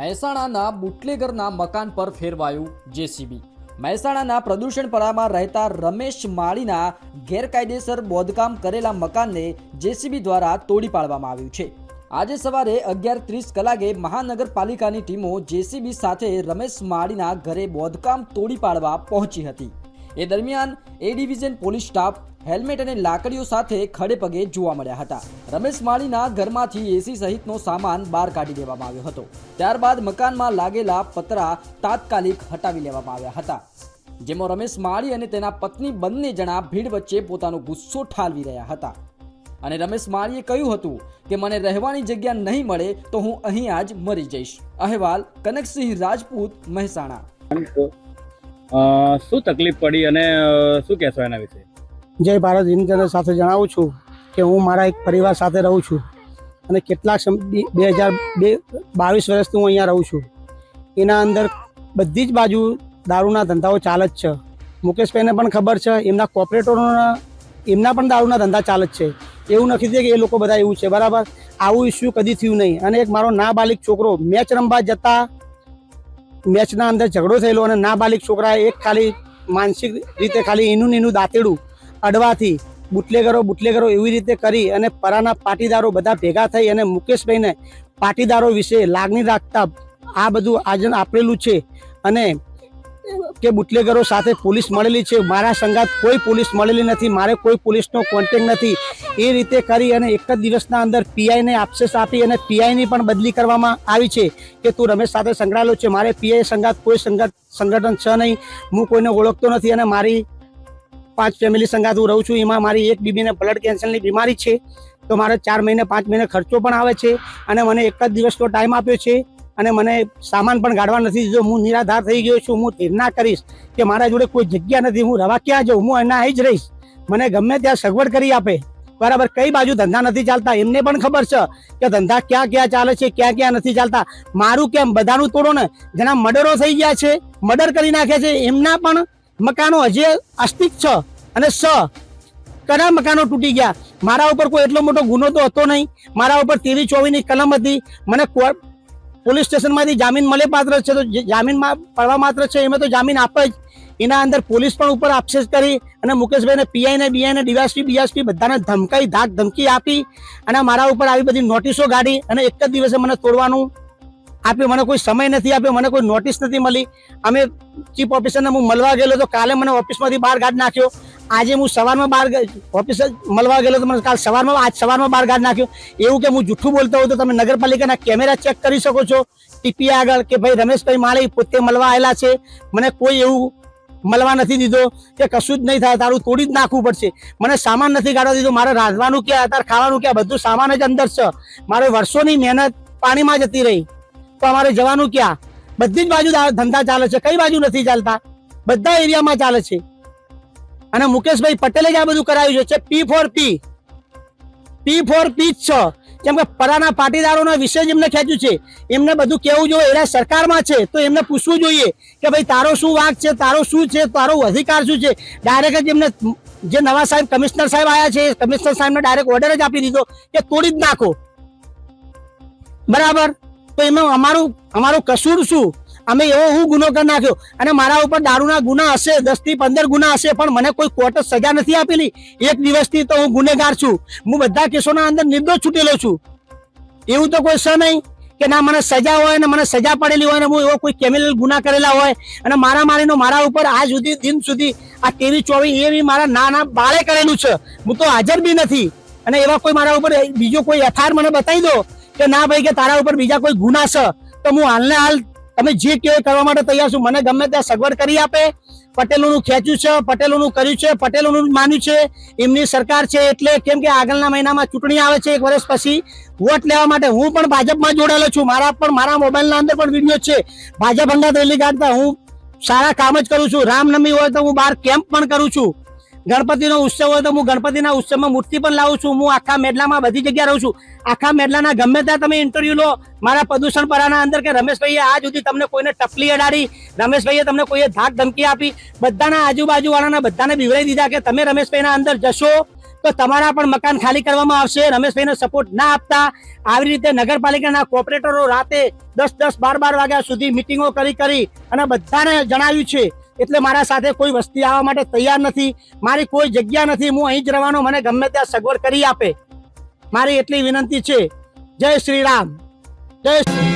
મહેસાણાના બુટલેગરના મકાન પર ફેરવાયું જેસીબી. મહેસાણાના પ્રદૂષણપરામાં રહેતા રમેશ માળીના ગેરકાયદેસર બોધકામ કરેલા મકાનને જેસીબી દ્વારા તોડી પાડવામાં આવ્યું છે. આજે સવારે અગિયાર ત્રીસ કલાકે મહાનગરપાલિકાની ટીમો જેસીબી સાથે રમેશ માળીના ઘરે બોધકામ તોડી પાડવા પહોંચી હતી. એ દરમિયાન A division police staff helmet અને લાકડીઓ સાથે ખડે પગે જોવા મળ્યા હતા. રમેશ માળીના ઘરમાંથી એસી સહિતનો સામાન બહાર કાઢી દેવામાં આવ્યો હતો. ત્યારબાદ મકાનમાં લાગેલા પતરા તાત્કાલિક હટાવી લેવામાં આવ્યા હતા. જેમાં રમેશ માળી અને તેના પત્ની બંને જણા ભીડ વચ્ચે પોતાનો ગુસ્સો ઠાલવી રહ્યા હતા. અને રમેશ માળીએ કહ્યું હતું કે, મને રહેવાની જગ્યા નહીં મળે તો હું અહીં આજ મરી જઈશ. અહેવાલ કનકસિંહ રાજપૂત, મહેસાણા. શું તકલીફ પડી અને શું કહેશો એના વિશે? જય ભારત હિન્દ સાથે જણાવું છું કે હું મારા એક પરિવાર સાથે રહું છું અને કેટલાક બે હજાર બે બાવીસ વર્ષથી હું અહીંયા રહું છું. એના અંદર બધી જ બાજુ દારૂના ધંધાઓ ચાલે જ છે. મુકેશભાઈને પણ ખબર છે, એમના કોપરેટરોના એમના પણ દારૂના ધંધા ચાલે જ છે. એવું નથી થયું કે એ લોકો બધા એવું છે, બરાબર? આવું ઇસ્યુ કદી થયું નહીં. અને એક મારો નાબાલિક છોકરો મેચ રમવા જતા મેચના અંદર ઝઘડો થયેલો અને નાબાલિક છોકરાએ એક ખાલી માનસિક રીતે ખાલી એનું એનું દાંતેડું અડવાથી બુટલેગરો બુટલેગરો એવી રીતે કરી અને પરાના પાટીદારો બધા ભેગા થઈ અને મુકેશભાઈને પાટીદારો વિશે લાગણી રાખતા આ બધું આજન આપેલું છે અને કે બુટલેગરો સાથે પોલીસ મળેલી છે. મારા સંગાત કોઈ પોલીસ મળેલી નથી. મારે કોઈ પોલીસનો કોન્ટેક નથી. એ રીતે કરી અને એક જ દિવસના અંદર પીઆઈને આપશેસ આપી અને પીઆઈની પણ બદલી કરવામાં આવી છે કે તું રમેશ સાથે સંકળાયેલો છે. મારે પીઆઈ સંગાત કોઈ સંગત સંગઠન છે નહીં. હું કોઈને ઓળખતો નથી અને મારી પાંચ ફેમિલી સંગાત હું રહું છું. એમાં મારી એક બીબીને બ્લડ કેન્સરની બીમારી છે. તો મારે ચાર મહિને, પાંચ મહિને ખર્ચો પણ આવે છે અને મને એક જ દિવસનો ટાઈમ આપ્યો છે અને મને સામાન પણ ગાડવા નથી દીધો. હું નિરાધાર થઈ ગયો છું. હું તીરના કરીશ કે મારા જોડે કોઈ જગ્યા નથી. હું રવા ક્યાં જાઉં? હું એના જ રહીશ. મને ગમે ત્યાં સગવડ કરી આપે. બરાબર, કઈ બાજુ ધંધા નથી ચાલતા? એમને પણ ખબર છે કે ધંધા ક્યાં ક્યાં ચાલે છે, ક્યાં ક્યાં નથી ચાલતા. મારું કેમ? બધાનું તોડો ને. જેના મર્ડરો થઈ ગયા છે, મર્ડર કરી નાખ્યા છે, એમના પણ મકાનો હજી અસ્તિત્વ છે. અને સ કયા મકાનો તૂટી ગયા. મારા ઉપર કોઈ એટલો મોટો ગુનો તો હતો નહીં. મારા ઉપર તેવી ચોવીની કલમ હતી. મને પોલીસ સ્ટેશનમાંથી જામીન મળે પાત્ર છે તો જામીનમાં પડવા માત્ર છે, એમાં તો જામીન આપે જ. એના અંદર પોલીસ પણ ઉપર આક્ષેસ કરી અને મુકેશભાઈને પીઆઈને, બીઆઈને ડીવાયસપી બીએસપી બધાને ધમકાઈ, ધાક ધમકી આપી અને મારા ઉપર આવી બધી નોટિસો ગાડી અને એક જ દિવસે મને તોડવાનું આપ્યું મને કોઈ સમય નથી આપ્યો, મને કોઈ નોટિસ નથી મળી. અમે ચીફ ઓફિસરને હું મળવા ગયેલો તો કાલે મને ઓફિસમાંથી બહાર ગાડ નાખ્યો. આજે હું સવારમાં બહાર ઓફિસર મળવા ગયેલો તો મને કાલ સવારમાં, આજ સવારમાં બહાર ગાડ નાખ્યો. એવું કે હું જૂઠું બોલતો હોઉં તો તમે નગરપાલિકાના કેમેરા ચેક કરી શકો છો. ટીપી આગળ કે ભાઈ રમેશભાઈ માળી પોતે મળવા આવેલા છે. મને કોઈ એવું મળવા નથી દીધો કે કશું જ નહીં થાય, તારું તોડી જ નાખવું પડશે. મને સામાન નથી કાઢવા દીધો, મારે રાંધવાનું ક્યાં, અત્યારે ખાવાનું ક્યાં, બધું સામાન જ અંદર છે. મારે વર્ષોની મહેનત પાણીમાં જતી રહી. તો અમારે જવાનું ક્યાં? બધી જ બાજુ ધંધા ચાલે છે. કઈ બાજુ નથી ચાલતા? બધા એરિયામાં ચાલે છે. અને મુકેશભાઈ પટેલે જ આ બધું કરાવ્યું છે. પી ફોર પી પી ફોર પી જ છે. કેમ કે પરાના પાટીદારોના વિશે જ એમને ખેંચ્યું છે. એમને બધું કેવું જોઈએ? એના સરકારમાં છે. તો એમને પૂછવું જોઈએ કે ભાઈ, તારો શું વાંક છે? તારો શું છે? તારો અધિકાર શું છે? ડાયરેક્ટ જ એમને જે નવા સાહેબ, કમિશનર સાહેબ આવ્યા છે, કમિશનર સાહેબને ડાયરેક્ટ ઓર્ડર જ આપી દીધો કે તોડી જ નાખો. બરાબર? તો એમાં અમારું અમારું કસૂર શું? અમે એવો હું ગુનો કરી નાખ્યો. અને મારા ઉપર દારૂના ગુના હશે દસથી પંદર ગુના હશે, પણ મને કોઈ કોર્ટે સજા નથી આપેલી. એક દિવસથી તો હું ગુનેગાર છું. હું બધા કેસોના અંદર નિર્દોષ છૂટેલો છું. એવું તો કોઈ છે નહીં કે ના, મને સજા હોય ને મને સજા પડેલી હોય ને હું એવો કોઈ ક્રિમિનલ ગુના કરેલા હોય. અને મારા મારીનો મારા ઉપર આજ સુધી, દિન સુધી આ તેવી ચોવી એ બી મારા નાના બાળે કરેલું છે. હું તો હાજર બી નથી. અને એવા કોઈ મારા ઉપર બીજો કોઈ એફઆઈઆર મને બતાવી દો. કે ના ભાઈ, કે તારા ઉપર બીજા કોઈ ગુના છે, તો હું હાલને હાલ તમે જે કહો કરવા માટે તૈયાર છું. મને ગમે ત્યાં સગવડ કરી આપે. પટેલોનું ખેંચ્યું છે, પટેલોનું કર્યું છે, પટેલોનું માન્યું છે. એમની સરકાર છે એટલે કેમ કે આગળના મહિનામાં ચૂંટણી આવે છે એક વર્ષ પછી. વોટ લેવા માટે હું પણ ભાજપમાં જોડાયેલો છું. મારા પણ, મારા મોબાઈલના અંદર પણ વીડિયો છે. ભાજપ અંગત રેલી કાઢતા હું સારા કામ જ કરું છું. રામનવમી હોય તો હું બહાર કેમ્પ પણ કરું છું. ગણપતિનો ઉત્સવ હોય તો હું ગણપતિના ઉત્સવમાં મૂર્તિ પણ લાવું છું. હું આખા મેડલામાં બધી જગ્યાએ રહું છું. આખા મેડલાના ગમે ત્યાં તમે ઇન્ટરવ્યુ લો, મારા પ્રદૂષણ પરાના અંદર કે રમેશભાઈએ આ સુધી તમને કોઈને ટપલી અડાડી, રમેશભાઈએ તમને કોઈએ ધાક ધમકી આપી, બધાના આજુબાજુ વાળાના બધાને બીવરાઈ દીધા કે તમે રમેશભાઈના અંદર જશો, તો તમારા પણ મકાન ખાલી કરવામાં આવશે. રમેશભાઈને સપોર્ટ ના આપતા. આવી રીતે નગરપાલિકાના કોર્પોરેટરો રાતે દસ દસ બાર બાર વાગ્યા સુધી મિટિંગો કરી કરી અને બધાને જણાવ્યું છે એટલે મારા સાથે કોઈ વસ્તી આવવા માટે તૈયાર નથી. મારી કોઈ જગ્યા નથી. હું અહીં જ રહેવાનો મને ગમે ત્યાં સગવડ કરી આપે. મારી એટલી વિનંતી છે. જય શ્રી રામ. જય શ્રી